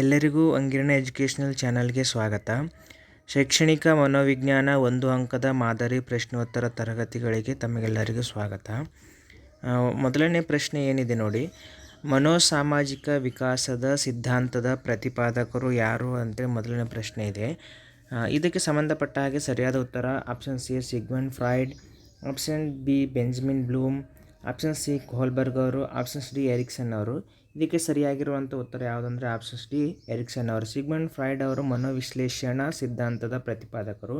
ಎಲ್ಲರಿಗೂ ಅಂಗಿರಣ ಎಜುಕೇಷನಲ್ ಚಾನಲ್ಗೆ ಸ್ವಾಗತ. ಶೈಕ್ಷಣಿಕ ಮನೋವಿಜ್ಞಾನ ಒಂದು ಅಂಕದ ಮಾದರಿ ಪ್ರಶ್ನೋತ್ತರ ತರಗತಿಗಳಿಗೆ ತಮಗೆಲ್ಲರಿಗೂ ಸ್ವಾಗತ. ಮೊದಲನೇ ಪ್ರಶ್ನೆ ಏನಿದೆ ನೋಡಿ. ಮನೋಸಾಮಾಜಿಕ ವಿಕಾಸದ ಸಿದ್ಧಾಂತದ ಪ್ರತಿಪಾದಕರು ಯಾರು ಅಂತೇಳಿ ಮೊದಲನೇ ಪ್ರಶ್ನೆ ಇದೆ. ಇದಕ್ಕೆ ಸಂಬಂಧಪಟ್ಟ ಹಾಗೆ ಸರಿಯಾದ ಉತ್ತರ option C Sigmund Freud, option B Benjamin Bloom, option C Kohlberg ಅವರು ಆಪ್ಷನ್ಸ್ ಡಿ ಎರಿಕ್ಸನ್ ಅವರು. ಇದಕ್ಕೆ ಸರಿಯಾಗಿರುವಂಥ ಉತ್ತರ ಯಾವುದಂದರೆ ಆಪ್ಷನ್ಸ್ ಡಿ ಎರಿಕ್ಸನ್ ಅವರು. ಸಿಗ್ಮಂಡ್ ಫ್ರಾಯ್ಡ್ ಅವರು ಮನೋವಿಶ್ಲೇಷಣಾ ಸಿದ್ಧಾಂತದ ಪ್ರತಿಪಾದಕರು.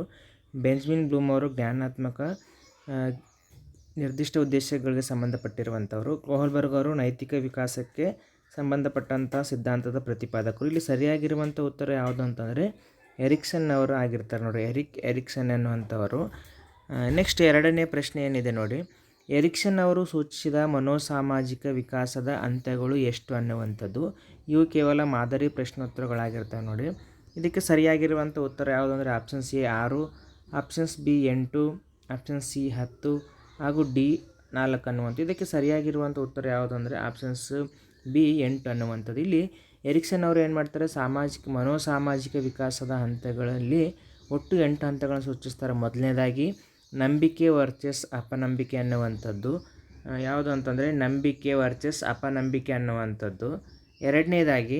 ಬೆಂಜಮಿನ್ ಬ್ಲೂಮ್ ಅವರು ಜ್ಞಾನಾತ್ಮಕ ನಿರ್ದಿಷ್ಟ ಉದ್ದೇಶಗಳಿಗೆ ಸಂಬಂಧಪಟ್ಟಿರುವಂಥವರು. ಕೋಹಲ್ಬರ್ಗ್ ಅವರು ನೈತಿಕ ವಿಕಾಸಕ್ಕೆ ಸಂಬಂಧಪಟ್ಟಂಥ ಸಿದ್ಧಾಂತದ ಪ್ರತಿಪಾದಕರು. ಇಲ್ಲಿ ಸರಿಯಾಗಿರುವಂಥ ಉತ್ತರ ಯಾವುದು ಅಂತಂದರೆ ಎರಿಕ್ಸನ್ ಅವರು ಆಗಿರ್ತಾರೆ ನೋಡಿ ಎರಿಕ್ ಎರಿಕ್ಸನ್ ಅನ್ನುವಂಥವರು ನೆಕ್ಸ್ಟ್ ಎರಡನೇ ಪ್ರಶ್ನೆ ಏನಿದೆ ನೋಡಿ. ಎರಿಕ್ಸನ್ ಅವರು ಸೂಚಿಸಿದ ಮನೋಸಾಮಾಜಿಕ ವಿಕಾಸದ ಹಂತಗಳು ಎಷ್ಟು ಅನ್ನುವಂಥದ್ದು. ಇವು ಕೇವಲ ಮಾದರಿ ಪ್ರಶ್ನೋತ್ತರಗಳಾಗಿರ್ತವೆ ನೋಡಿ. ಇದಕ್ಕೆ ಸರಿಯಾಗಿರುವಂಥ ಉತ್ತರ ಯಾವುದಂದರೆ ಆಪ್ಷನ್ ಸಿ ಆರು ಆಪ್ಷನ್ಸ್ ಬಿ ಎಂಟು, ಆಪ್ಷನ್ ಸಿ ಹತ್ತು ಹಾಗೂ ಡಿ ನಾಲ್ಕು ಅನ್ನುವಂಥ ಇದಕ್ಕೆ ಸರಿಯಾಗಿರುವಂಥ ಉತ್ತರ ಯಾವುದು ಅಂದರೆ ಆಪ್ಷನ್ಸ್ ಬಿ ಎಂಟು ಅನ್ನುವಂಥದ್ದು. ಇಲ್ಲಿ ಎರಿಕ್ಸನ್ ಅವರು ಏನು ಮಾಡ್ತಾರೆ? ಸಾಮಾಜಿಕ, ಮನೋಸಾಮಾಜಿಕ ವಿಕಾಸದ ಹಂತಗಳಲ್ಲಿ ಒಟ್ಟು ಎಂಟು ಹಂತಗಳನ್ನು ಸೂಚಿಸ್ತಾರೆ. ಮೊದಲನೇದಾಗಿ ನಂಬಿಕೆ ವರ್ಚಸ್ ಅಪನಂಬಿಕೆ ಅನ್ನುವಂಥದ್ದು. ಯಾವುದು ಅಂತಂದರೆ ನಂಬಿಕೆ ವರ್ಚಸ್ ಅಪನಂಬಿಕೆ ಅನ್ನುವಂಥದ್ದು. ಎರಡನೇದಾಗಿ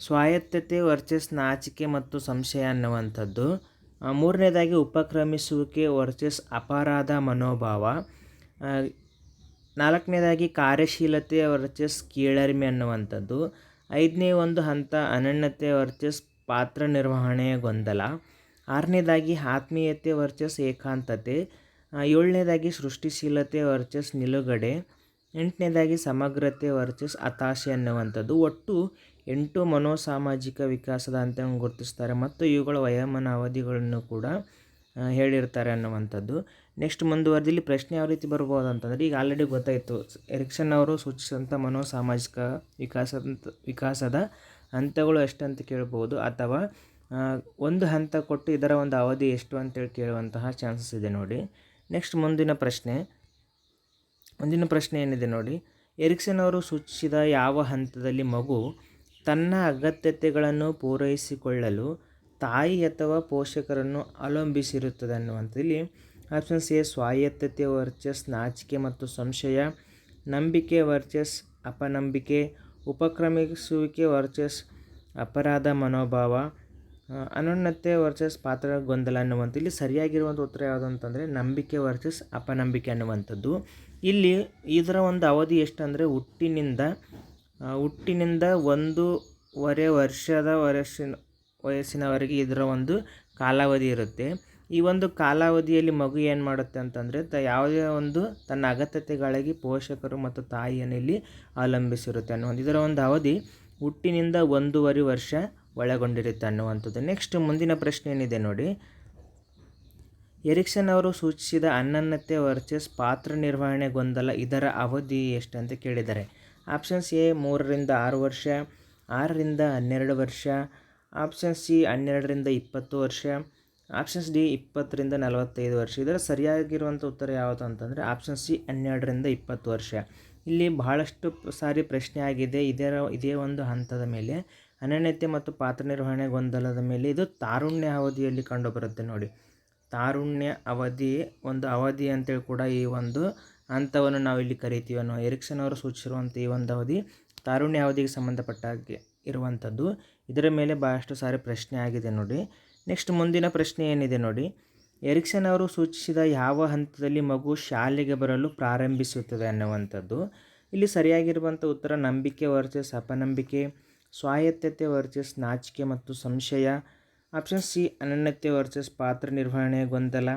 ಸ್ವಾಯತ್ತತೆ ವರ್ಚಸ್ ನಾಚಿಕೆ ಮತ್ತು ಸಂಶಯ ಅನ್ನುವಂಥದ್ದು. ಮೂರನೇದಾಗಿ ಉಪಕ್ರಮಿಸುವಿಕೆ ವರ್ಚಸ್ ಅಪರಾಧ ಮನೋಭಾವ. ನಾಲ್ಕನೇದಾಗಿ ಕಾರ್ಯಶೀಲತೆ ವರ್ಚಸ್ ಕೀಳರಿಮೆ ಅನ್ನುವಂಥದ್ದು. ಐದನೇ ಒಂದು ಹಂತ ಅನನ್ಯತೆ ವರ್ಚಸ್ ಪಾತ್ರ ನಿರ್ವಹಣೆಯ ಗೊಂದಲ. ಆರನೇದಾಗಿ, ಆತ್ಮೀಯತೆ ವರ್ಚಸ್ ಏಕಾಂತತೆ. ಏಳನೇದಾಗಿ, ಸೃಷ್ಟಿಶೀಲತೆ ವರ್ಚಸ್ ನಿಲುಗಡೆ. ಎಂಟನೇದಾಗಿ, ಸಮಗ್ರತೆ ವರ್ಚಸ್ ಹತಾಶೆ ಅನ್ನುವಂಥದ್ದು. ಒಟ್ಟು ಎಂಟು ಮನೋಸಾಮಾಜಿಕ ವಿಕಾಸದ ಅಂತ ಗುರುತಿಸ್ತಾರೆ ಮತ್ತು ಇವುಗಳ ವಯೋಮಾನ ಅವಧಿಗಳನ್ನು ಕೂಡ ಹೇಳಿರ್ತಾರೆ ಅನ್ನುವಂಥದ್ದು. ನೆಕ್ಸ್ಟ್ ಮುಂದುವರೆದು ಇಲ್ಲಿ ಪ್ರಶ್ನೆ ಯಾವ ರೀತಿ ಬರ್ಬೋದು ಅಂತಂದರೆ, ಈಗ ಆಲ್ರೆಡಿ ಗೊತ್ತಾಯಿತು. ಎರಿಕ್ಷನ್ ಅವರು ಸೂಚಿಸಿದಂಥ ಮನೋಸಾಮಾಜಿಕ ವಿಕಾಸದ ವಿಕಾಸದ ಹಂತಗಳು ಎಷ್ಟಂತ ಕೇಳ್ಬೋದು ಅಥವಾ ಒಂದು ಹಂತ ಕೊಟ್ಟು ಇದರ ಒಂದು ಅವಧಿ ಎಷ್ಟು ಅಂತೇಳಿ ಕೇಳುವಂತಹ ಚಾನ್ಸಸ್ ಇದೆ ನೋಡಿ. ನೆಕ್ಸ್ಟ್ ಮುಂದಿನ ಪ್ರಶ್ನೆ. ಮುಂದಿನ ಪ್ರಶ್ನೆ ಏನಿದೆ ನೋಡಿ. ಎರಿಕ್ಸನ್ ಅವರು ಸೂಚಿಸಿದ ಯಾವ ಹಂತದಲ್ಲಿ ಮಗು ತನ್ನ ಅಗತ್ಯತೆಗಳನ್ನು ಪೂರೈಸಿಕೊಳ್ಳಲು ತಾಯಿ ಅಥವಾ ಪೋಷಕರನ್ನು ಅವಲಂಬಿಸಿರುತ್ತದೆ ಅನ್ನುವಂಥದ್ದು ಇಲ್ಲಿ ಆಪ್ಷನ್ಸ್ ಎ, ಸ್ವಾಯತ್ತತೆ ವರ್ಚಸ್ ನಾಚಿಕೆ ಮತ್ತು ಸಂಶಯ, ನಂಬಿಕೆ ವರ್ಚಸ್ ಅಪನಂಬಿಕೆ ಉಪಕ್ರಮಿಸುವಿಕೆ ವರ್ಚಸ್ ಅಪರಾಧ ಮನೋಭಾವ ಅನುನ್ನತೆ ವರ್ಚಸ್ ಪಾತ್ರ ಗೊಂದಲ ಅನ್ನುವಂಥ ಇಲ್ಲಿ ಸರಿಯಾಗಿರುವಂಥ ಉತ್ತರ ಯಾವುದು ಅಂತಂದರೆ ನಂಬಿಕೆ ವರ್ಚಸ್ ಅಪನಂಬಿಕೆ ಅನ್ನುವಂಥದ್ದು. ಇಲ್ಲಿ ಇದರ ಒಂದು ಅವಧಿ ಎಷ್ಟಂದರೆ ಹುಟ್ಟಿನಿಂದ ಹುಟ್ಟಿನಿಂದ ಒಂದೂವರೆ ವರ್ಷದ ವರ್ಷ ವಯಸ್ಸಿನವರೆಗೆ ಇದರ ಒಂದು ಕಾಲಾವಧಿ ಇರುತ್ತೆ. ಈ ಒಂದು ಕಾಲಾವಧಿಯಲ್ಲಿ ಮಗು ಏನು ಮಾಡುತ್ತೆ ಅಂತಂದರೆ ತ ಯಾವುದೇ ಒಂದು ತನ್ನ ಅಗತ್ಯತೆಗಳಿಗೆ ಪೋಷಕರು ಮತ್ತು ತಾಯಿಯನ್ನು ಇಲ್ಲಿ ಅವಲಂಬಿಸಿರುತ್ತೆ ಅನ್ನುವಂಥ ಇದರ ಒಂದು ಅವಧಿ ಹುಟ್ಟಿನಿಂದ ಒಂದೂವರೆ ವರ್ಷ ಒಳಗೊಂಡಿರುತ್ತೆ ಅನ್ನುವಂಥದ್ದು. ನೆಕ್ಸ್ಟ್ ಮುಂದಿನ ಪ್ರಶ್ನೆ ಏನಿದೆ ನೋಡಿ. ಎರಿಕ್ಸನ್ ಅವರು ಸೂಚಿಸಿದ ಅನನ್ಯತೆ ವರ್ಚಸ್ ಪಾತ್ರ ನಿರ್ವಹಣೆ ಗೊಂದಲ ಇದರ ಅವಧಿ ಎಷ್ಟು ಅಂತ ಕೇಳಿದ್ದಾರೆ ಆಪ್ಷನ್ಸ್ ಎ ಮೂರರಿಂದ ಆರು ವರ್ಷ, ಆರರಿಂದ ಹನ್ನೆರಡು ವರ್ಷ ಆಪ್ಷನ್ ಸಿ ಹನ್ನೆರಡರಿಂದ ಇಪ್ಪತ್ತು ವರ್ಷ ಆಪ್ಷನ್ಸ್ ಡಿ ಇಪ್ಪತ್ತರಿಂದ ನಲವತ್ತೈದು ವರ್ಷ. ಇದರ ಸರಿಯಾಗಿರುವಂಥ ಉತ್ತರ ಯಾವುದು ಅಂತಂದರೆ ಆಪ್ಷನ್ ಸಿ ಹನ್ನೆರಡರಿಂದ ಇಪ್ಪತ್ತು ವರ್ಷ. ಇಲ್ಲಿ ಬಹಳಷ್ಟು ಸಾರಿ ಪ್ರಶ್ನೆ ಆಗಿದೆ. ಇದರ, ಇದೇ ಒಂದು ಹಂತದ ಮೇಲೆ ಅನನ್ಯತೆ ಮತ್ತು ಪಾತ್ರ ನಿರ್ವಹಣೆ ಗೊಂದಲದ ಮೇಲೆ ಇದು ತಾರುಣ್ಯ ಅವಧಿಯಲ್ಲಿ ಕಂಡುಬರುತ್ತೆ ನೋಡಿ. ತಾರುಣ್ಯ ಅವಧಿ, ಒಂದು ಅವಧಿ ಅಂತೇಳಿ ಕೂಡ ಈ ಒಂದು ಹಂತವನ್ನು ನಾವು ಇಲ್ಲಿ ಕರಿತೀವಿ ಅನ್ನೋ ಎರಿಕ್ಷನ್ ಅವರು ಸೂಚಿಸಿರುವಂಥ ಈ ಒಂದು ಅವಧಿ ತಾರುಣ್ಯ ಅವಧಿಗೆ ಸಂಬಂಧಪಟ್ಟ ಹಾಗೆ ಇರುವಂಥದ್ದು. ಇದರ ಮೇಲೆ ಭಾಳಷ್ಟು ಸಾರಿ ಪ್ರಶ್ನೆ ಆಗಿದೆ ನೋಡಿ. ನೆಕ್ಸ್ಟ್ ಮುಂದಿನ ಪ್ರಶ್ನೆ ಏನಿದೆ ನೋಡಿ. ಎರಿಕ್ಸನ್ ಅವರು ಸೂಚಿಸಿದ ಯಾವ ಹಂತದಲ್ಲಿ ಮಗು ಶಾಲೆಗೆ ಬರಲು ಪ್ರಾರಂಭಿಸುತ್ತದೆ ಅನ್ನುವಂಥದ್ದು. ಇಲ್ಲಿ ಸರಿಯಾಗಿರುವಂಥ ಉತ್ತರ ನಂಬಿಕೆ ವರ್ಚಸ್ ಅಪನಂಬಿಕೆ, ಸ್ವಾಯತ್ತತೆ ವರ್ಚಸ್ ನಾಚಿಕೆ ಮತ್ತು ಸಂಶಯ, ಆಪ್ಷನ್ ಸಿ ಅನನ್ಯತೆ ವರ್ಚಸ್ ಪಾತ್ರ ನಿರ್ವಹಣೆ, ಗೊಂದಲ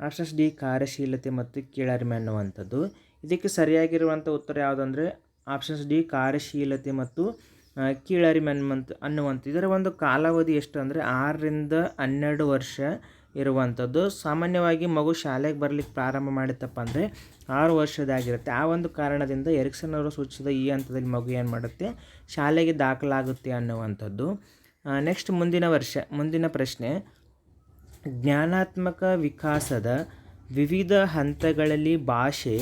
ಆಪ್ಷನ್ಸ್ ಡಿ ಕಾರ್ಯಶೀಲತೆ ಮತ್ತು ಕೀಳರಿಮೆ ಅನ್ನುವಂಥದ್ದು. ಇದಕ್ಕೆ ಸರಿಯಾಗಿರುವಂಥ ಉತ್ತರ ಯಾವುದಂದರೆ ಆಪ್ಷನ್ಸ್ ಡಿ ಕಾರ್ಯಶೀಲತೆ ಮತ್ತು ಆ, ಕೀಳರಿಮೆ ಅನ್ನುವಂಥ ಅನ್ನುವಂಥ ಇದರ ಒಂದು ಕಾಲಾವಧಿ ಎಷ್ಟು ಅಂದರೆ ಆರರಿಂದ ಹನ್ನೆರಡು ವರ್ಷ ಇರುವಂಥದ್ದು ಸಾಮಾನ್ಯವಾಗಿ ಮಗು ಶಾಲೆಗೆ ಬರಲಿಕ್ಕೆ ಪ್ರಾರಂಭ ಮಾಡಿತ್ತಪ್ಪ ಅಂದರೆ ಆರು ವರ್ಷದಾಗಿರುತ್ತೆ. ಆ ಒಂದು ಕಾರಣದಿಂದ ಎರಿಕ್ಸನ್ ಅವರು ಸೂಚಿಸಿದ ಈ ಹಂತದಲ್ಲಿ ಮಗು ಏನು ಮಾಡುತ್ತೆ? ಶಾಲೆಗೆ ದಾಖಲಾಗುತ್ತೆ ಅನ್ನುವಂಥದ್ದು. ನೆಕ್ಸ್ಟ್ ಮುಂದಿನ ವರ್ಷ ಮುಂದಿನ ಪ್ರಶ್ನೆ. ಜ್ಞಾನಾತ್ಮಕ ವಿಕಾಸದ ವಿವಿಧ ಹಂತಗಳಲ್ಲಿ ಭಾಷೆ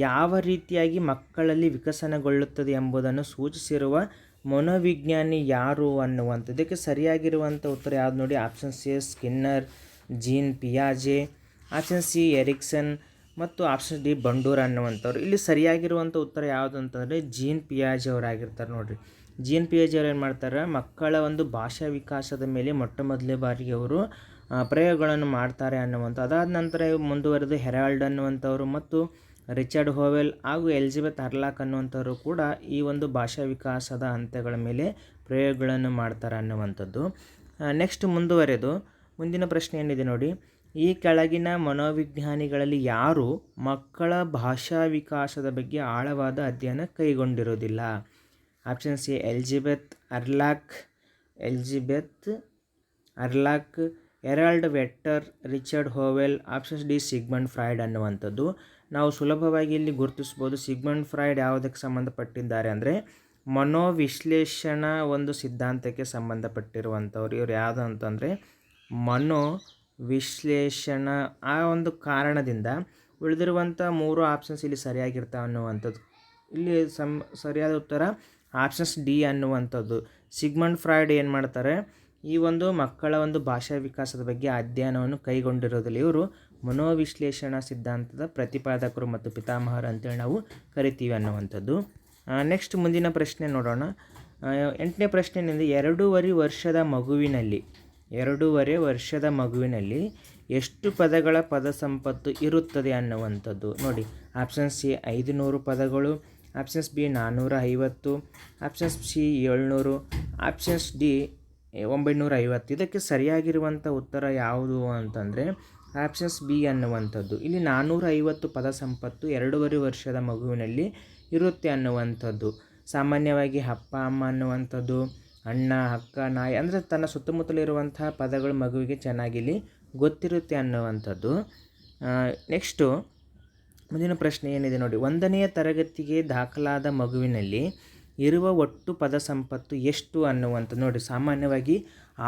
ಯಾವ ರೀತಿಯಾಗಿ ಮಕ್ಕಳಲ್ಲಿ ವಿಕಸನಗೊಳ್ಳುತ್ತದೆ ಎಂಬುದನ್ನು ಸೂಚಿಸಿರುವ ಮನೋವಿಜ್ಞಾನಿ ಯಾರು ಅನ್ನುವಂಥದ್ದು. ಇದಕ್ಕೆ ಸರಿಯಾಗಿರುವಂಥ ಉತ್ತರ ಯಾವ್ದು ನೋಡಿ ಆಪ್ಷನ್ ಸಿ ಸ್ಕಿನ್ನರ್ ಜೀನ್ ಪಿಯಾಜೆ ಆಪ್ಷನ್ ಸಿ ಎರಿಕ್ಸನ್ ಮತ್ತು ಆಪ್ಷನ್ ಡಿ ಬಂಡೂರ್ ಅನ್ನುವಂಥವ್ರು. ಇಲ್ಲಿ ಸರಿಯಾಗಿರುವಂಥ ಉತ್ತರ ಯಾವುದು ಅಂತಂದರೆ ಜೀನ್ ಪಿಯಾಜೆ ಅವರಾಗಿರ್ತಾರೆ ನೋಡಿರಿ. ಜೀನ್ ಪಿಯಾಜೆ ಅವ್ರು ಏನು ಮಾಡ್ತಾರೆ, ಮಕ್ಕಳ ಒಂದು ಭಾಷಾ ವಿಕಾಸದ ಮೇಲೆ ಮೊಟ್ಟ ಮೊದಲೇ ಬಾರಿಗೆ ಅವರು ಪ್ರಯೋಗಗಳನ್ನು ಮಾಡ್ತಾರೆ ಅನ್ನುವಂಥ ಅದಾದ ನಂತರ ಮುಂದುವರೆದು ಹೆರಾಲ್ಡ್ ಅನ್ನುವಂಥವ್ರು ಮತ್ತು ರಿಚರ್ಡ್ ಹೋವೆಲ್ ಹಾಗೂ ಎಲಿಜಬೆತ್ ಹರ್ಲಾಕ್ ಅನ್ನುವಂಥವರು ಕೂಡ ಈ ಒಂದು ಭಾಷಾ ವಿಕಾಸದ ಹಂತಗಳ ಮೇಲೆ ಪ್ರಯೋಗಗಳನ್ನು ಮಾಡ್ತಾರೆ ಅನ್ನುವಂಥದ್ದು. ನೆಕ್ಸ್ಟ್ ಮುಂದುವರೆದು, ಮುಂದಿನ ಪ್ರಶ್ನೆ ಏನಿದೆ ನೋಡಿ. ಈ ಕೆಳಗಿನ ಮನೋವಿಜ್ಞಾನಿಗಳಲ್ಲಿ ಯಾರು ಮಕ್ಕಳ ಭಾಷಾ ವಿಕಾಸದ ಬಗ್ಗೆ ಆಳವಾದ ಅಧ್ಯಯನ ಕೈಗೊಂಡಿರೋದಿಲ್ಲ option C, Elizabeth Hurlock Elizabeth Hurlock Harold Vetter, Richard Howell options D, Sigmund Freud ಅನ್ನುವಂಥದ್ದು. ನಾವು ಸುಲಭವಾಗಿ ಇಲ್ಲಿ ಗುರುತಿಸ್ಬೋದು ಸಿಗ್ಮಂಡ್ ಫ್ರಾಯ್ಡ್ ಯಾವುದಕ್ಕೆ ಸಂಬಂಧಪಟ್ಟಿದ್ದಾರೆ ಅಂದರೆ ಮನೋವಿಶ್ಲೇಷಣಾ ಒಂದು ಸಿದ್ಧಾಂತಕ್ಕೆ ಸಂಬಂಧಪಟ್ಟಿರುವಂಥವ್ರು. ಇವ್ರು ಯಾವುದು ಅಂತಂದರೆ ಮನೋ ವಿಶ್ಲೇಷಣ ಆ ಒಂದು ಕಾರಣದಿಂದ ಉಳಿದಿರುವಂಥ ಮೂರು ಆಪ್ಷನ್ಸ್ ಇಲ್ಲಿ ಸರಿಯಾಗಿರ್ತಾವೆ ಅನ್ನುವಂಥದ್ದು. ಇಲ್ಲಿ ಸಂ ಸರಿಯಾದ ಉತ್ತರ ಆಪ್ಷನ್ಸ್ ಡಿ ಅನ್ನುವಂಥದ್ದು. ಸಿಗ್ಮಂಡ್ ಫ್ರಾಯ್ಡ್ ಏನು ಮಾಡ್ತಾರೆ? ಈ ಒಂದು ಮಕ್ಕಳ ಒಂದು ಭಾಷಾ ವಿಕಾಸದ ಬಗ್ಗೆ ಅಧ್ಯಯನವನ್ನು ಕೈಗೊಂಡಿರೋದಿಲ್ಲ ಇವರು ಮನೋವಿಶ್ಲೇಷಣಾ ಸಿದ್ಧಾಂತದ ಪ್ರತಿಪಾದಕರು ಮತ್ತು ಪಿತಾಮಹರು ಅಂತೇಳಿ ನಾವು ಕರಿತೀವಿ ಅನ್ನುವಂಥದ್ದು. ನೆಕ್ಸ್ಟ್ ಮುಂದಿನ ಪ್ರಶ್ನೆ ನೋಡೋಣ. ಎಂಟನೇ ಪ್ರಶ್ನೆ ಏನಂದರೆ, ಎರಡೂವರೆ ವರ್ಷದ ಮಗುವಿನಲ್ಲಿ, ಎರಡೂವರೆ ವರ್ಷದ ಮಗುವಿನಲ್ಲಿ ಎಷ್ಟು ಪದಗಳ ಪದ ಸಂಪತ್ತು ಇರುತ್ತದೆ ಅನ್ನುವಂಥದ್ದು ನೋಡಿ. ಆಪ್ಷನ್ ಸಿ ಐದು ನೂರು ಪದಗಳು ಆಪ್ಷನ್ಸ್ ಬಿ ನಾನ್ನೂರ ಐವತ್ತು ಆಪ್ಷನ್ಸ್ ಸಿ ಏಳ್ನೂರು ಆಪ್ಷನ್ಸ್ ಡಿ ಒಂಬೈನೂರ ಐವತ್ತು ಇದಕ್ಕೆ ಸರಿಯಾಗಿರುವಂಥ ಉತ್ತರ ಯಾವುದು ಅಂತಂದರೆ ಆಪ್ಷನ್ಸ್ ಬಿ ಅನ್ನುವಂಥದ್ದು. ಇಲ್ಲಿ ನಾನ್ನೂರ ಐವತ್ತು ಪದ ಸಂಪತ್ತು ಎರಡೂವರೆ ವರ್ಷದ ಮಗುವಿನಲ್ಲಿ ಇರುತ್ತೆ ಅನ್ನುವಂಥದ್ದು. ಸಾಮಾನ್ಯವಾಗಿ ಅಪ್ಪ, ಅಮ್ಮ ಅನ್ನುವಂಥದ್ದು, ಅಣ್ಣ, ಅಕ್ಕ, ನಾಯಿ ಅಂದರೆ ತನ್ನ ಸುತ್ತಮುತ್ತಲಿರುವಂತಹ ಪದಗಳು ಮಗುವಿಗೆ ಚೆನ್ನಾಗಿಲ್ಲಿ ಗೊತ್ತಿರುತ್ತೆ ಅನ್ನುವಂಥದ್ದು. ನೆಕ್ಸ್ಟು ಮುಂದಿನ ಪ್ರಶ್ನೆ ಏನಿದೆ ನೋಡಿ. ಒಂದನೆಯ ತರಗತಿಗೆ ದಾಖಲಾದ ಮಗುವಿನಲ್ಲಿ ಇರುವ ಒಟ್ಟು ಪದ ಸಂಪತ್ತು ಎಷ್ಟು ಅನ್ನುವಂಥದ್ದು ನೋಡಿ, ಸಾಮಾನ್ಯವಾಗಿ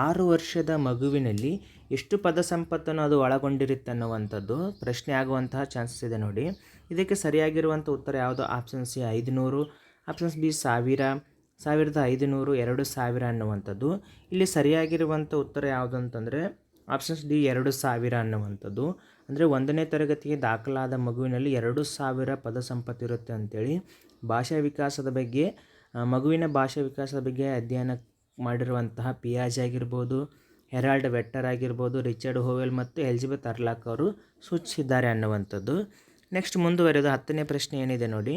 ಆರು ವರ್ಷದ ಮಗುವಿನಲ್ಲಿ ಎಷ್ಟು ಪದ ಸಂಪತ್ತನ್ನು ಅದು ಒಳಗೊಂಡಿರುತ್ತೆ ಅನ್ನುವಂಥದ್ದು ಪ್ರಶ್ನೆ ಆಗುವಂತಹ ಚಾನ್ಸಸ್ ಇದೆ ನೋಡಿ. ಇದಕ್ಕೆ ಸರಿಯಾಗಿರುವಂಥ ಉತ್ತರ ಯಾವುದು? ಆಪ್ಷನ್ ಸಿ ಐದುನೂರು ಆಪ್ಷನ್ಸ್ ಬಿ ಸಾವಿರ, ಸಾವಿರದ ಐದುನೂರು, ಎರಡು ಸಾವಿರ ಅನ್ನುವಂಥದ್ದು. ಇಲ್ಲಿ ಸರಿಯಾಗಿರುವಂಥ ಉತ್ತರ ಯಾವುದು ಅಂತಂದರೆ ಆಪ್ಷನ್ಸ್ ಡಿ ಎರಡು ಸಾವಿರ ಅನ್ನುವಂಥದ್ದು. ಅಂದರೆ ಒಂದನೇ ತರಗತಿಗೆ ದಾಖಲಾದ ಮಗುವಿನಲ್ಲಿ ಎರಡು ಸಾವಿರ ಪದ ಸಂಪತ್ತಿರುತ್ತೆ ಅಂತೇಳಿ ಭಾಷಾ ವಿಕಾಸದ ಬಗ್ಗೆ ಮಗುವಿನ ಭಾಷಾ ವಿಕಾಸದ ಬಗ್ಗೆ ಅಧ್ಯಯನ ಮಾಡಿರುವಂತಹ ಪಿಯಾಜೆ ಆಗಿರ್ಬೋದು, ಹೆರಾಲ್ಡ್ ವೆಟ್ಟರ್ ಆಗಿರ್ಬೋದು, ರಿಚರ್ಡ್ ಹೋವೆಲ್ ಮತ್ತು ಎಲಿಜಬೆತ್ ಅರ್ಲಾಕ್ ಅವರು ಸೂಚಿಸಿದ್ದಾರೆ ಅನ್ನುವಂಥದ್ದು. ನೆಕ್ಸ್ಟ್ ಮುಂದುವರೆದು ಹತ್ತನೇ ಪ್ರಶ್ನೆ ಏನಿದೆ ನೋಡಿ.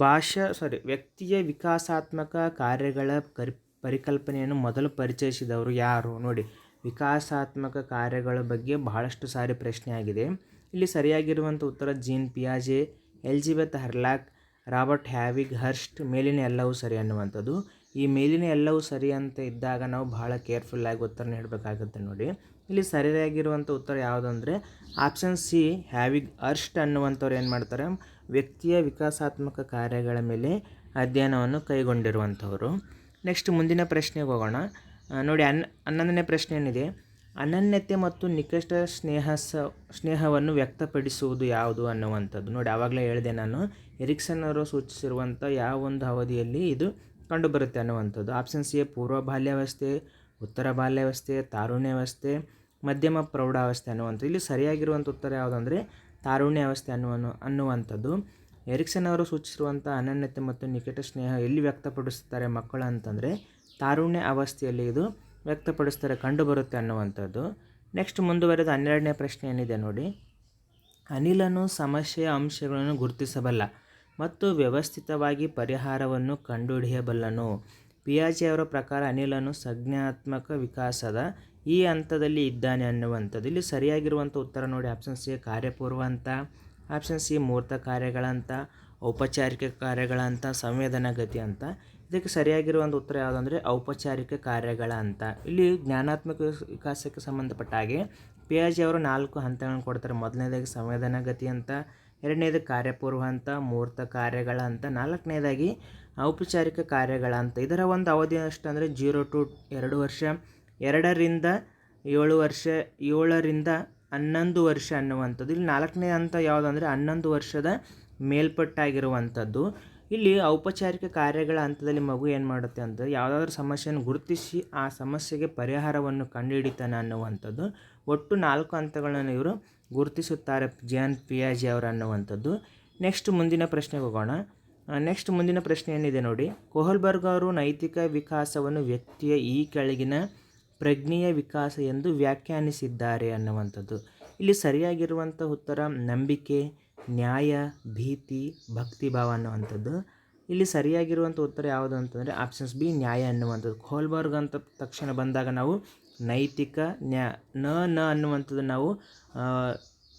ಭಾಷಾ ಸಾರಿ ವ್ಯಕ್ತಿಯ ವಿಕಾಸಾತ್ಮಕ ಕಾರ್ಯಗಳ ಕರಿ, ಪರಿಕಲ್ಪನೆಯನ್ನು ಮೊದಲು ಪರಿಚಯಿಸಿದವರು ಯಾರು? ನೋಡಿ, ವಿಕಾಸಾತ್ಮಕ ಕಾರ್ಯಗಳ ಬಗ್ಗೆ ಬಹಳಷ್ಟು ಸಾರಿ ಪ್ರಶ್ನೆ ಆಗಿದೆ. ಇಲ್ಲಿ ಸರಿಯಾಗಿರುವಂಥ ಉತ್ತರ ಜೀನ್ ಪಿಯಾಜೆ, ಎಲ್ಜಿಬೆತ್ ಹರ್ಲಾಕ್ ರಾಬರ್ಟ್ ಹ್ಯಾವಿಗ್ ಹರ್ಸ್ಟ್, ಮೇಲಿನ ಎಲ್ಲವೂ ಸರಿ ಅನ್ನುವಂಥದ್ದು. ಈ ಮೇಲಿನ ಎಲ್ಲವೂ ಸರಿ ಅಂತ ಇದ್ದಾಗ ನಾವು ಬಹಳ ಕೇರ್ಫುಲ್ಲಾಗಿ ಉತ್ತರ ನೀಡಬೇಕಾಗುತ್ತೆ ನೋಡಿ. ಇಲ್ಲಿ ಸರಿಯಾಗಿರುವಂಥ ಉತ್ತರ ಯಾವುದಂದರೆ, ಆಪ್ಷನ್ ಸಿ, ಹ್ಯಾವಿಗ್ ಅರ್ಸ್ಟ್ ಅನ್ನುವಂಥವ್ರು ಏನು ಮಾಡ್ತಾರೆ? ವ್ಯಕ್ತಿಯ ವಿಕಾಸಾತ್ಮಕ ಕಾರ್ಯಗಳ ಮೇಲೆ ಅಧ್ಯಯನವನ್ನು ಕೈಗೊಂಡಿರುವಂಥವರು. ನೆಕ್ಸ್ಟ್ ಮುಂದಿನ ಪ್ರಶ್ನೆಗೆ ಹೋಗೋಣ. ನೋಡಿ ಹನ್ ಹನ್ನೊಂದನೇ ಪ್ರಶ್ನೆ ಏನಿದೆ? ಅನನ್ಯತೆ ಮತ್ತು ನಿಕಟ ಸ್ನೇಹ ಸ ಸ್ನೇಹವನ್ನು ವ್ಯಕ್ತಪಡಿಸುವುದು ಯಾವುದು ಅನ್ನುವಂಥದ್ದು. ನೋಡಿ, ಆವಾಗಲೇ ಹೇಳಿದೆ ನಾನು. ಎರಿಕ್ಸನ್ ಅವರು ಸೂಚಿಸಿರುವಂಥ ಯಾವ ಒಂದು ಅವಧಿಯಲ್ಲಿ ಇದು ಕಂಡುಬರುತ್ತೆ ಅನ್ನುವಂಥದ್ದು. ಆಪ್ಷನ್ ಸಿ ಪೂರ್ವ ಬಾಲ್ಯಾವಸ್ಥೆ, ಉತ್ತರ ಬಾಲ್ಯಾವಸ್ಥೆ, ತಾರುಣ್ಯಾವಸ್ಥೆ, ಮಧ್ಯಮ ಪ್ರೌಢಾವಸ್ಥೆ ಅನ್ನುವಂಥದ್ದು ಇಲ್ಲಿ ಸರಿಯಾಗಿರುವಂಥ ಉತ್ತರ ಯಾವುದಂದರೆ ತಾರುಣ್ಯಾವಸ್ಥೆ ಅನ್ನುವ ಅನ್ನುವಂಥದ್ದು. ಎರಿಕ್ಸನ್ ಅವರು ಸೂಚಿಸಿರುವಂಥ ಅನನ್ಯತೆ ಮತ್ತು ನಿಕಟ ಸ್ನೇಹ ಎಲ್ಲಿ ವ್ಯಕ್ತಪಡಿಸ್ತಾರೆ ಮಕ್ಕಳು ಅಂತಂದರೆ ತಾರುಣ್ಯ ಅವಸ್ಥೆಯಲ್ಲಿ ಇದು ವ್ಯಕ್ತಪಡಿಸ್ತಾರೆ, ಕಂಡುಬರುತ್ತೆ ಅನ್ನುವಂಥದ್ದು. ನೆಕ್ಸ್ಟ್ ಮುಂದುವರೆದ ಹನ್ನೆರಡನೇ ಪ್ರಶ್ನೆ ಏನಿದೆ ನೋಡಿ. ಅನಿಲನು ಸಮಸ್ಯೆಯ ಅಂಶಗಳನ್ನು ಗುರುತಿಸಬಲ್ಲ. ಮತ್ತು ವ್ಯವಸ್ಥಿತವಾಗಿ ಪರಿಹಾರವನ್ನು ಕಂಡುಹಿಡಿಯಬಲ್ಲನು. ಪಿಯಾಜೆ ಅವರ ಪ್ರಕಾರ ಅನಿಲನು ಸಂಜ್ಞಾತ್ಮಕ ವಿಕಾಸದ ಈ ಹಂತದಲ್ಲಿ ಇದ್ದಾನೆ ಅನ್ನುವಂಥದ್ದು ಇಲ್ಲಿ ಸರಿಯಾಗಿರುವಂಥ ಉತ್ತರ ನೋಡಿ. ಆಪ್ಷನ್ ಸಿ, ಕಾರ್ಯಪೂರ್ವ ಅಂತ ಆಪ್ಷನ್ ಸಿ, ಮೂರ್ತ ಕಾರ್ಯಗಳಂತ, ಔಪಚಾರಿಕ ಕಾರ್ಯಗಳಂತ, ಸಂವೇದನಾ ಗತಿ ಅಂತ. ಇದಕ್ಕೆ ಸರಿಯಾಗಿರುವಂಥ ಉತ್ತರ ಯಾವುದಂದರೆ ಔಪಚಾರಿಕ ಕಾರ್ಯಗಳ ಅಂತ ಇಲ್ಲಿ ಜ್ಞಾನಾತ್ಮಕ ವಿಕಾಸಕ್ಕೆ ಸಂಬಂಧಪಟ್ಟ ಹಾಗೆ ಪಿಯಾಜಿ ಅವರು ನಾಲ್ಕು ಹಂತಗಳನ್ನು ಕೊಡ್ತಾರೆ. ಮೊದಲನೇದಾಗಿ ಸಂವೇದನಾ ಗತಿ ಅಂತ ಎರಡನೇದು ಕಾರ್ಯಪೂರ್ವ ಹಂತ ಮೂರ್ತ ಕಾರ್ಯಗಳ ಅಂತ, ನಾಲ್ಕನೇದಾಗಿ ಔಪಚಾರಿಕ ಕಾರ್ಯಗಳ ಅಂತ. ಇದರ ಒಂದು ಅವಧಿ ಅಂದರೆ ಜೀರೋ ಟು ಎರಡು ವರ್ಷ, ಎರಡರಿಂದ ಏಳು ವರ್ಷ, ಏಳರಿಂದ ಹನ್ನೊಂದು ವರ್ಷ ಅನ್ನುವಂಥದ್ದು. ಇಲ್ಲಿ ನಾಲ್ಕನೇ ಹಂತ ಯಾವುದಂದರೆ ಹನ್ನೊಂದು ವರ್ಷದ ಮೇಲ್ಪಟ್ಟಾಗಿರುವಂಥದ್ದು. ಇಲ್ಲಿ ಔಪಚಾರಿಕ ಕಾರ್ಯಗಳ ಹಂತದಲ್ಲಿ ಮಗು ಏನು ಮಾಡುತ್ತೆ ಅಂದರೆ ಯಾವುದಾದ್ರೂ ಸಮಸ್ಯೆಯನ್ನು ಗುರುತಿಸಿ ಆ ಸಮಸ್ಯೆಗೆ ಪರಿಹಾರವನ್ನು ಕಂಡುಹಿಡಿತಾನೆ ಅನ್ನುವಂಥದ್ದು. ಒಟ್ಟು ನಾಲ್ಕು ಹಂತಗಳನ್ನು ಇವರು ಗುರುತಿಸುತ್ತಾರೆ ಜಾನ್ ಪಿಯಾಜಿ ಅವರು ಅನ್ನುವಂಥದ್ದು. ನೆಕ್ಸ್ಟ್ ಮುಂದಿನ ಪ್ರಶ್ನೆಗೆ ಹೋಗೋಣ. ನೆಕ್ಸ್ಟ್ ಮುಂದಿನ ಪ್ರಶ್ನೆ ಏನಿದೆ ನೋಡಿ. ಕೋಹಲ್ಬರ್ಗ್ ಅವರು ನೈತಿಕ ವಿಕಾಸವನ್ನು ವ್ಯಕ್ತಿಯ ಈ ಕೆಳಗಿನ ಪ್ರಜ್ಞೆಯ ವಿಕಾಸ ಎಂದು ವ್ಯಾಖ್ಯಾನಿಸಿದ್ದಾರೆ ಅನ್ನುವಂಥದ್ದು. ಇಲ್ಲಿ ಸರಿಯಾಗಿರುವಂಥ ಉತ್ತರ ನಂಬಿಕೆ, ನ್ಯಾಯ, ಭೀತಿ, ಭಕ್ತಿಭಾವ ಅನ್ನುವಂಥದ್ದು. ಇಲ್ಲಿ ಸರಿಯಾಗಿರುವಂಥ ಉತ್ತರ ಯಾವುದು ಅಂತಂದರೆ ಆಪ್ಷನ್ಸ್ ಬಿ ನ್ಯಾಯ ಅನ್ನುವಂಥದ್ದು. ಕೋಲ್ಬರ್ಗ್ ಅಂತ ತಕ್ಷಣ ಬಂದಾಗ ನಾವು ನೈತಿಕ ನ್ಯಾ, ನ ನ ಅನ್ನುವಂಥದ್ದು ನಾವು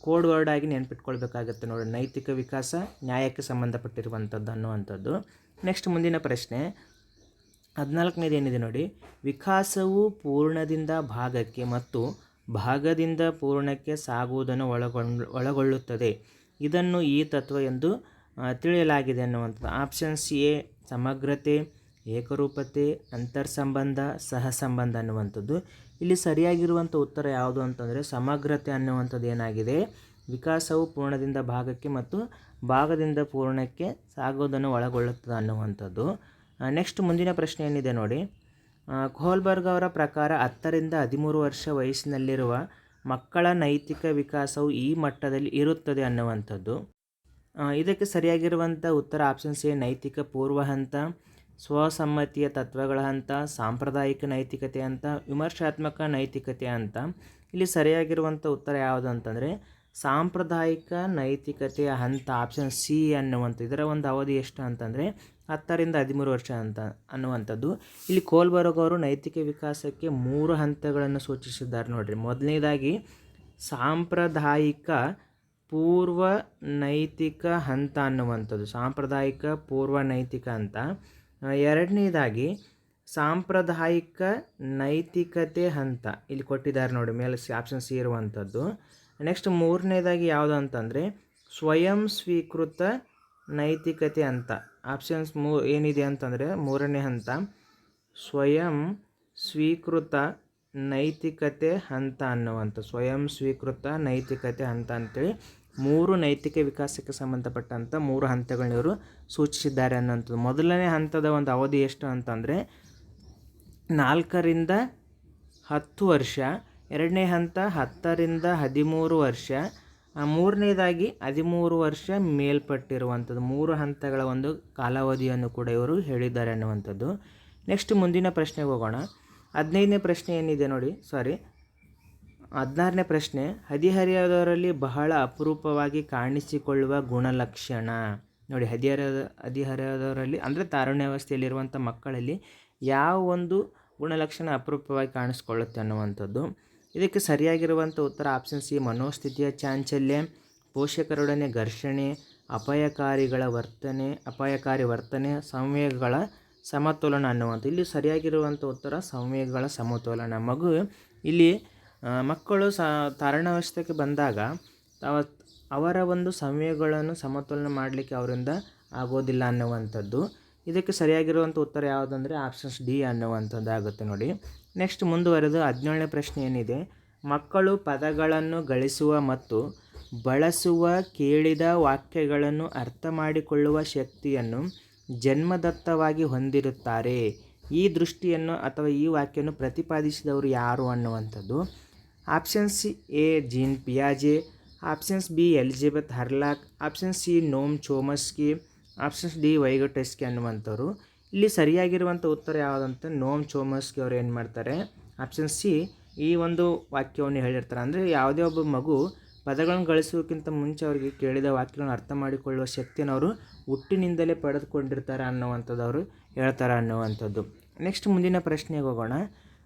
ಕೋಡ್ ವರ್ಡ್ ಆಗಿ ನೆನ್ಪಿಟ್ಕೊಳ್ಬೇಕಾಗತ್ತೆ ನೋಡಿ. ನೈತಿಕ ವಿಕಾಸ, ನ್ಯಾಯಕ್ಕೆ ಸಂಬಂಧಪಟ್ಟಿರುವಂಥದ್ದು ಅನ್ನುವಂಥದ್ದು. ನೆಕ್ಸ್ಟ್ ಮುಂದಿನ ಪ್ರಶ್ನೆ. ಹದಿನಾಲ್ಕನೇದು ಏನಿದೆ ನೋಡಿ. ವಿಕಾಸವು ಪೂರ್ಣದಿಂದ ಭಾಗಕ್ಕೆ ಮತ್ತು ಭಾಗದಿಂದ ಪೂರ್ಣಕ್ಕೆ ಸಾಗುವುದನ್ನು ಒಳಗೊಂಡು, ಒಳಗೊಳ್ಳುತ್ತದೆ. ಇದನ್ನು ಈ ತತ್ವ ಎಂದು ತಿಳಿಯಲಾಗಿದೆ ಅನ್ನುವಂಥದ್ದು. ಆಪ್ಷನ್ಸ್ ಎ ಸಮಗ್ರತೆ, ಏಕರೂಪತೆ, ಅಂತರ್ಸಂಬಂಧ, ಸಹಸಂಬಂಧ ಅನ್ನುವಂಥದ್ದು. ಇಲ್ಲಿ ಸರಿಯಾಗಿರುವಂಥ ಉತ್ತರ ಯಾವುದು ಅಂತಂದರೆ ಸಮಗ್ರತೆ ಅನ್ನುವಂಥದ್ದು ಏನಾಗಿದೆ? ವಿಕಾಸವು ಪೂರ್ಣದಿಂದ ಭಾಗಕ್ಕೆ ಮತ್ತು ಭಾಗದಿಂದ ಪೂರ್ಣಕ್ಕೆ ಸಾಗೋದನ್ನು ಒಳಗೊಳ್ಳುತ್ತದೆ ಅನ್ನುವಂಥದ್ದು. ನೆಕ್ಸ್ಟ್ ಮುಂದಿನ ಪ್ರಶ್ನೆ ಏನಿದೆ ನೋಡಿ. ಕೋಲ್ಬರ್ಗ್ ಅವರ ಪ್ರಕಾರ ಹತ್ತರಿಂದ ಹದಿಮೂರು ವರ್ಷ ವಯಸ್ಸಿನಲ್ಲಿರುವ ಮಕ್ಕಳ ನೈತಿಕ ವಿಕಾಸವು ಈ ಮಟ್ಟದಲ್ಲಿ ಇರುತ್ತದೆ ಅನ್ನುವಂಥದ್ದು. ಇದಕ್ಕೆ ಸರಿಯಾಗಿರುವಂಥ ಉತ್ತರ ಆಪ್ಷನ್ಸ್ ಎ ನೈತಿಕ ಪೂರ್ವ ಹಂತ. ಸ್ವಸಮ್ಮತಿಯ ತತ್ವಗಳ ಹಂತ ಸಾಂಪ್ರದಾಯಿಕ ನೈತಿಕತೆ ಅಂತ ವಿಮರ್ಶಾತ್ಮಕ ನೈತಿಕತೆ ಅಂತ. ಇಲ್ಲಿ ಸರಿಯಾಗಿರುವಂಥ ಉತ್ತರ ಯಾವುದು ಅಂತಂದರೆ ಸಾಂಪ್ರದಾಯಿಕ ನೈತಿಕತೆಯ ಹಂತ ಆಪ್ಷನ್ ಸಿ ಅನ್ನುವಂಥ ಇದರ ಒಂದು ಅವಧಿ ಎಷ್ಟು ಅಂತಂದರೆ ಹತ್ತರಿಂದ ಹದಿಮೂರು ವರ್ಷ ಅಂತ ಅನ್ನುವಂಥದ್ದು. ಇಲ್ಲಿ ಕೋಲ್ಬರ್ಗ್ ಅವರು ನೈತಿಕ ವಿಕಾಸಕ್ಕೆ ಮೂರು ಹಂತಗಳನ್ನು ಸೂಚಿಸಿದ್ದಾರೆ ನೋಡಿರಿ. ಮೊದಲನೇದಾಗಿ ಸಾಂಪ್ರದಾಯಿಕ ಪೂರ್ವ ನೈತಿಕ ಹಂತ ಅನ್ನುವಂಥದ್ದು. ಸಾಂಪ್ರದಾಯಿಕ ಪೂರ್ವ ನೈತಿಕ ಆ, ಎರಡನೇದಾಗಿ ಸಾಂಪ್ರದಾಯಿಕ ನೈತಿಕತೆ ಹಂತ. ಇಲ್ಲಿ ಕೊಟ್ಟಿದ್ದಾರೆ ನೋಡಿ, ಮೇಲೆ ಆಪ್ಷನ್ ಸಿ ಇರುವಂಥದ್ದು. ನೆಕ್ಸ್ಟ್ ಮೂರನೇದಾಗಿ ಯಾವುದು ಅಂತಂದರೆ ಸ್ವಯಂ ಸ್ವೀಕೃತ ನೈತಿಕತೆ ಅಂತ ಆಪ್ಷನ್ಸ್ ಮೂ ಏನಿದೆ ಅಂತಂದರೆ ಮೂರನೇ ಹಂತ, ಸ್ವಯಂ ಸ್ವೀಕೃತ ನೈತಿಕತೆ ಹಂತ ಅನ್ನುವಂಥ ಸ್ವಯಂ ಸ್ವೀಕೃತ ನೈತಿಕತೆ ಹಂತ ಅಂತೇಳಿ ಮೂರು ನೈತಿಕ ವಿಕಾಸಕ್ಕೆ ಸಂಬಂಧಪಟ್ಟಂಥ ಮೂರು ಹಂತಗಳನ್ನ ಇವರು ಸೂಚಿಸಿದ್ದಾರೆ ಅನ್ನೋಂಥದ್ದು. ಮೊದಲನೇ ಹಂತದ ಒಂದು ಅವಧಿ ಎಷ್ಟು ಅಂತಂದರೆ, ನಾಲ್ಕರಿಂದ ಹತ್ತು ವರ್ಷ, ಎರಡನೇ ಹಂತ ಹತ್ತರಿಂದ ಹದಿಮೂರು ವರ್ಷ ಮೂರನೇದಾಗಿ ಹದಿಮೂರು ವರ್ಷ ಮೇಲ್ಪಟ್ಟಿರುವಂಥದ್ದು. ಮೂರು ಹಂತಗಳ ಒಂದು ಕಾಲಾವಧಿಯನ್ನು ಕೂಡ ಇವರು ಹೇಳಿದ್ದಾರೆ ಅನ್ನುವಂಥದ್ದು. ನೆಕ್ಸ್ಟ್ ಮುಂದಿನ ಪ್ರಶ್ನೆಗೆ ಹೋಗೋಣ. ಹದಿನೈದನೇ ಪ್ರಶ್ನೆ ಏನಿದೆ ನೋಡಿ ಸಾರಿ ಹದಿನಾರನೇ ಪ್ರಶ್ನೆ, ಹದಿಹರೆಯದವರಲ್ಲಿ ಬಹಳ ಅಪರೂಪವಾಗಿ ಕಾಣಿಸಿಕೊಳ್ಳುವ ಗುಣಲಕ್ಷಣ. ನೋಡಿ, ಹದಿಹರೆಯದ, ಹದಿಹರೆಯದವರಲ್ಲಿ ಅಂದರೆ ತಾರುಣ್ಯಾವಸ್ಥೆಯಲ್ಲಿರುವಂಥ ಮಕ್ಕಳಲ್ಲಿ ಯಾವ ಒಂದು ಗುಣಲಕ್ಷಣ ಅಪರೂಪವಾಗಿ ಕಾಣಿಸ್ಕೊಳ್ಳುತ್ತೆ ಅನ್ನುವಂಥದ್ದು. ಇದಕ್ಕೆ ಸರಿಯಾಗಿರುವಂಥ ಉತ್ತರ ಆಪ್ಷನ್ ಸಿ ಮನೋಸ್ಥಿತಿಯ ಚಾಂಚಲ್ಯ, ಪೋಷಕರೊಡನೆ ಘರ್ಷಣೆ, ಅಪಾಯಕಾರಿಗಳ ವರ್ತನೆ, ಅಪಾಯಕಾರಿ ವರ್ತನೆ, ಸಂವೇಗಗಳ ಸಮತೋಲನ ಅನ್ನುವಂಥ ಇಲ್ಲಿ ಸರಿಯಾಗಿರುವಂಥ ಉತ್ತರ, ಸಂವೇಗಗಳ ಸಮತೋಲನ. ಮಗು, ಇಲ್ಲಿ ಮಕ್ಕಳು ಸ ತಾರಣಾವಸ್ಥೆಗೆ ಬಂದಾಗ ಅವರ ಒಂದು ಸಮಯಗಳನ್ನು ಸಮತೋಲನ ಮಾಡಲಿಕ್ಕೆ ಅವರಿಂದ ಆಗೋದಿಲ್ಲ ಅನ್ನುವಂಥದ್ದು. ಇದಕ್ಕೆ ಸರಿಯಾಗಿರುವಂಥ ಉತ್ತರ ಯಾವುದಂದರೆ ಆಪ್ಷನ್ಸ್ ಡಿ ಅನ್ನುವಂಥದ್ದು ಆಗುತ್ತೆ ನೋಡಿ. ನೆಕ್ಸ್ಟ್ ಮುಂದುವರೆದು ಹದಿನೇಳನೇ ಪ್ರಶ್ನೆ ಏನಿದೆ? ಮಕ್ಕಳು ಪದಗಳನ್ನು ಗಳಿಸುವ ಮತ್ತು ಬಳಸುವ, ಕೇಳಿದ ವಾಕ್ಯಗಳನ್ನು ಅರ್ಥ ಮಾಡಿಕೊಳ್ಳುವ ಶಕ್ತಿಯನ್ನು ಜನ್ಮದತ್ತವಾಗಿ ಹೊಂದಿರುತ್ತಾರೆ. ಈ ದೃಷ್ಟಿಯನ್ನು ಅಥವಾ ಈ ವಾಕ್ಯವನ್ನು ಪ್ರತಿಪಾದಿಸಿದವರು ಯಾರು ಅನ್ನುವಂಥದ್ದು. Options A Jean ಪಿಯಾಜೆ options B Elizabeth Hurlock option C Noam Chomsky options D Vygotsky ಅನ್ನುವಂಥವ್ರು. ಇಲ್ಲಿ ಸರಿಯಾಗಿರುವಂಥ ಉತ್ತರ ಯಾವುದಂತ ನೋಮ್ ಚೋಮಸ್ಕಿ ಅವರು ಏನು ಮಾಡ್ತಾರೆ? ಆಪ್ಷನ್ ಸಿ ಈ ಒಂದು ವಾಕ್ಯವನ್ನು ಹೇಳಿರ್ತಾರೆ. ಅಂದರೆ ಯಾವುದೇ ಒಬ್ಬ ಮಗು ಪದಗಳನ್ನು ಗಳಿಸೋಕ್ಕಿಂತ ಮುಂಚೆ ಅವರಿಗೆ ಕೇಳಿದ ವಾಕ್ಯಗಳನ್ನು ಅರ್ಥ ಮಾಡಿಕೊಳ್ಳುವ ಶಕ್ತಿಯನ್ನು ಅವರು ಹುಟ್ಟಿನಿಂದಲೇ ಪಡೆದುಕೊಂಡಿರ್ತಾರೆ ಅನ್ನುವಂಥದ್ದು ಅವರು ಹೇಳ್ತಾರೆ ಅನ್ನುವಂಥದ್ದು. ನೆಕ್ಸ್ಟ್ ಮುಂದಿನ ಪ್ರಶ್ನೆಗೆ ಹೋಗೋಣ.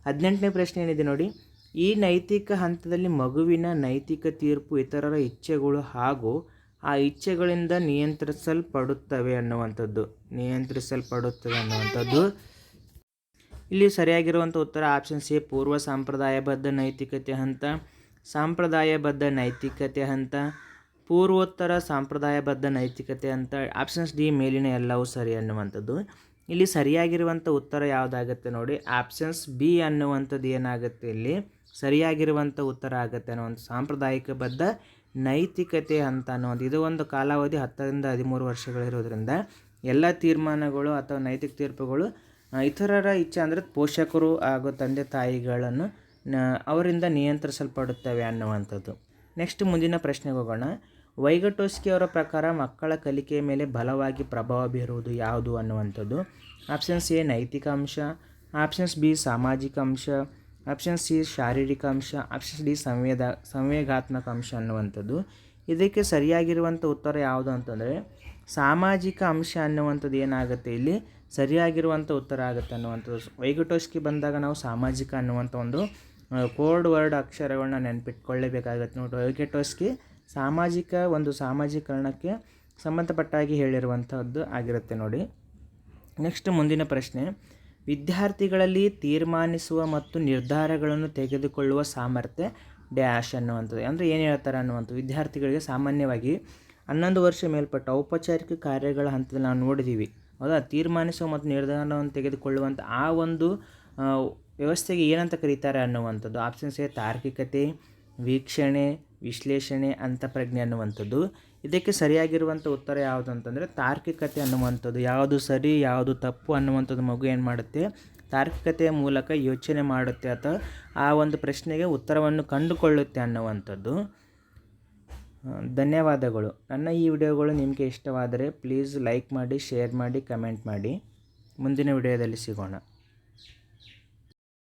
ಹದಿನೆಂಟನೇ ಪ್ರಶ್ನೆ ಏನಿದೆ ನೋಡಿ. ಈ ನೈತಿಕ ಹಂತದಲ್ಲಿ ಮಗುವಿನ ನೈತಿಕ ತೀರ್ಪು ಇತರರ ಇಚ್ಛೆಗಳು ಹಾಗೂ ಆ ಇಚ್ಛೆಗಳಿಂದ ನಿಯಂತ್ರಿಸಲ್ಪಡುತ್ತವೆ ಅನ್ನುವಂಥದ್ದು. ನಿಯಂತ್ರಿಸಲ್ಪಡುತ್ತವೆ ಅನ್ನುವಂಥದ್ದು. ಇಲ್ಲಿ ಸರಿಯಾಗಿರುವಂಥ ಉತ್ತರ ಆಪ್ಷನ್ ಸಿ ಪೂರ್ವ ಸಾಂಪ್ರದಾಯಬದ್ಧ ನೈತಿಕತೆ ಹಂತ. ಸಾಂಪ್ರದಾಯಬದ್ಧ ನೈತಿಕತೆ ಹಂತ. ಪೂರ್ವೋತ್ತರ ಸಾಂಪ್ರದಾಯಬದ್ಧ ನೈತಿಕತೆ ಅಂತ ಆಪ್ಷನ್ಸ್ ಡಿ ಮೇಲಿನ ಎಲ್ಲವೂ ಸರಿ ಅನ್ನುವಂಥದ್ದು. ಇಲ್ಲಿ ಸರಿಯಾಗಿರುವಂಥ ಉತ್ತರ ಯಾವುದಾಗುತ್ತೆ ನೋಡಿ. ಆಪ್ಷನ್ಸ್ ಬಿ ಅನ್ನುವಂಥದ್ದು ಏನಾಗುತ್ತೆ ಇಲ್ಲಿ? ಸರಿಯಾಗಿರುವಂಥ ಉತ್ತರ ಆಗುತ್ತೆ ಅನ್ನೋ ಒಂದು ಸಾಂಪ್ರದಾಯಿಕ ಬದ್ಧ ನೈತಿಕತೆ ಅಂತ ಅನ್ನೋದು ಇದು ಒಂದು ಕಾಲಾವಧಿ ಹತ್ತರಿಂದ ಹದಿಮೂರು ವರ್ಷಗಳಿರೋದ್ರಿಂದ ಎಲ್ಲ ತೀರ್ಮಾನಗಳು ಅಥವಾ ನೈತಿಕ ತೀರ್ಪುಗಳು ಇತರರ ಇಚ್ಛೆ ಅಂದರೆ ಪೋಷಕರು ಹಾಗೂ ತಂದೆ ತಾಯಿಗಳನ್ನು ಅವರಿಂದ ನಿಯಂತ್ರಿಸಲ್ಪಡುತ್ತವೆ ಅನ್ನುವಂಥದ್ದು. ನೆಕ್ಸ್ಟ್ ಮುಂದಿನ ಪ್ರಶ್ನೆಗೆ ಹೋಗೋಣ. ವೈಗಟೋಸ್ಕಿ ಅವರ ಪ್ರಕಾರ ಮಕ್ಕಳ ಕಲಿಕೆಯ ಮೇಲೆ ಬಲವಾಗಿ ಪ್ರಭಾವ ಬೀರುವುದು ಯಾವುದು ಅನ್ನುವಂಥದ್ದು. ಆಪ್ಷನ್ಸ್ ಎ ನೈತಿಕ ಅಂಶ ಆಪ್ಷನ್ಸ್ ಬಿ ಸಾಮಾಜಿಕ ಅಂಶ ಆಪ್ಷನ್ ಸಿ ಶಾರೀರಿಕ ಅಂಶ ಆಪ್ಷನ್ ಡಿ ಸಂವೇದ, ಸಂವೇಗಾತ್ಮಕ ಅಂಶ ಅನ್ನುವಂಥದ್ದು. ಇದಕ್ಕೆ ಸರಿಯಾಗಿರುವಂಥ ಉತ್ತರ ಯಾವುದು ಅಂತಂದರೆ, ಸಾಮಾಜಿಕ ಅಂಶ ಅನ್ನುವಂಥದ್ದು ಏನಾಗುತ್ತೆ ಇಲ್ಲಿ? ಸರಿಯಾಗಿರುವಂಥ ಉತ್ತರ ಆಗುತ್ತೆ ಅನ್ನುವಂಥದ್ದು. ವೈಗುಟೋಸ್ಕಿ ಬಂದಾಗ ನಾವು ಸಾಮಾಜಿಕ ಅನ್ನುವಂಥ ಒಂದು ಕೋಡ್ ವರ್ಡ್ ಅಕ್ಷರಗಳನ್ನ ನೆನಪಿಟ್ಕೊಳ್ಳೇಬೇಕಾಗತ್ತೆ ನೋಡಿ. ವೈಗೆಟೋಸ್ಕಿ ಸಾಮಾಜಿಕ, ಒಂದು ಸಾಮಾಜೀಕರಣಕ್ಕೆ ಸಂಬಂಧಪಟ್ಟಾಗಿ ಹೇಳಿರುವಂಥದ್ದು ಆಗಿರುತ್ತೆ ನೋಡಿ. ನೆಕ್ಸ್ಟ್ ಮುಂದಿನ ಪ್ರಶ್ನೆ ವಿದ್ಯಾರ್ಥಿಗಳಲ್ಲಿ ತೀರ್ಮಾನಿಸುವ ಮತ್ತು ನಿರ್ಧಾರಗಳನ್ನು ತೆಗೆದುಕೊಳ್ಳುವ ಸಾಮರ್ಥ್ಯ ಡ್ಯಾಶ್ ಅನ್ನುವಂಥದ್ದು. ಅಂದರೆ ಏನು ಹೇಳ್ತಾರೆ ಅನ್ನುವಂಥದ್ದು. ವಿದ್ಯಾರ್ಥಿಗಳಿಗೆ ಸಾಮಾನ್ಯವಾಗಿ ಹನ್ನೊಂದು ವರ್ಷ ಮೇಲ್ಪಟ್ಟ ಔಪಚಾರಿಕ ಕಾರ್ಯಗಳ ಹಂತದಲ್ಲಿ ನಾವು ನೋಡಿದ್ದೀವಿ. ಹೌದಾ? ತೀರ್ಮಾನಿಸುವ ಮತ್ತು ನಿರ್ಧಾರವನ್ನು ತೆಗೆದುಕೊಳ್ಳುವಂಥ ಆ ಒಂದು ವ್ಯವಸ್ಥೆಗೆ ಏನಂತ ಕರೀತಾರೆ ಅನ್ನುವಂಥದ್ದು. ಆಪ್ಷನ್ಸ್ ಎ ತಾರ್ಕಿಕತೆ, ವೀಕ್ಷಣೆ, ವಿಶ್ಲೇಷಣೆ, ಅಂತಃಪ್ರಜ್ಞೆ ಅನ್ನುವಂಥದ್ದು. ಇದಕ್ಕೆ ಸರಿಯಾಗಿರುವಂಥ ಉತ್ತರ ಯಾವುದು ಅಂತಂದರೆ ತಾರ್ಕಿಕತೆ ಅನ್ನುವಂಥದ್ದು. ಯಾವುದು ಸರಿ, ಯಾವುದು ತಪ್ಪು ಅನ್ನುವಂಥದ್ದು ಮಗು ಏನು ಮಾಡುತ್ತೆ? ತಾರ್ಕಿಕತೆಯ ಮೂಲಕ ಯೋಚನೆ ಮಾಡುತ್ತೆ ಅಥವಾ ಆ ಒಂದು ಪ್ರಶ್ನೆಗೆ ಉತ್ತರವನ್ನು ಕಂಡುಕೊಳ್ಳುತ್ತೆ ಅನ್ನುವಂಥದ್ದು. ಧನ್ಯವಾದಗಳು. ನನ್ನ ಈ ವಿಡಿಯೋಗಳು ನಿಮಗೆ ಇಷ್ಟವಾದರೆ ಪ್ಲೀಸ್ ಲೈಕ್ ಮಾಡಿ, ಶೇರ್ ಮಾಡಿ, ಕಮೆಂಟ್ ಮಾಡಿ. ಮುಂದಿನ ವಿಡಿಯೋದಲ್ಲಿ ಸಿಗೋಣ.